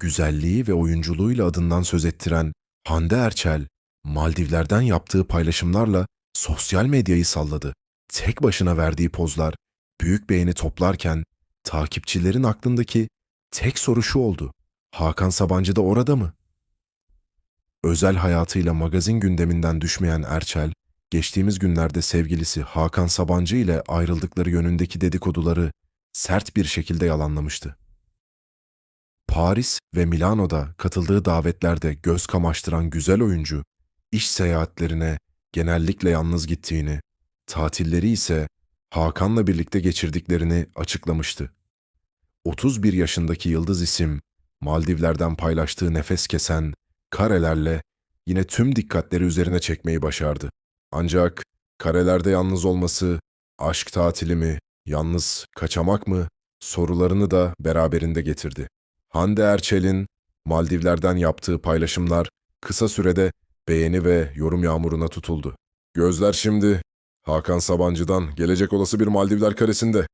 güzelliği ve oyunculuğuyla adından söz ettiren Hande Erçel, Maldivler'den yaptığı paylaşımlarla sosyal medyayı salladı. Tek başına verdiği pozlar büyük beğeni toplarken takipçilerin aklındaki tek soru şu oldu. Hakan Sabancı da orada mı? Özel hayatıyla magazin gündeminden düşmeyen Erçel, geçtiğimiz günlerde sevgilisi Hakan Sabancı ile ayrıldıkları yönündeki dedikoduları sert bir şekilde yalanlamıştı. Paris ve Milano'da katıldığı davetlerde göz kamaştıran güzel oyuncu, iş seyahatlerine genellikle yalnız gittiğini, tatilleri ise Hakan'la birlikte geçirdiklerini açıklamıştı. 31 yaşındaki yıldız isim, Maldivler'den paylaştığı nefes kesen karelerle yine tüm dikkatleri üzerine çekmeyi başardı. Ancak karelerde yalnız olması, aşk tatili mi, yalnız kaçamak mı sorularını da beraberinde getirdi. Hande Erçel'in Maldivler'den yaptığı paylaşımlar kısa sürede beğeni ve yorum yağmuruna tutuldu. Gözler şimdi Hakan Sabancı'dan gelecek olası bir Maldivler karesinde.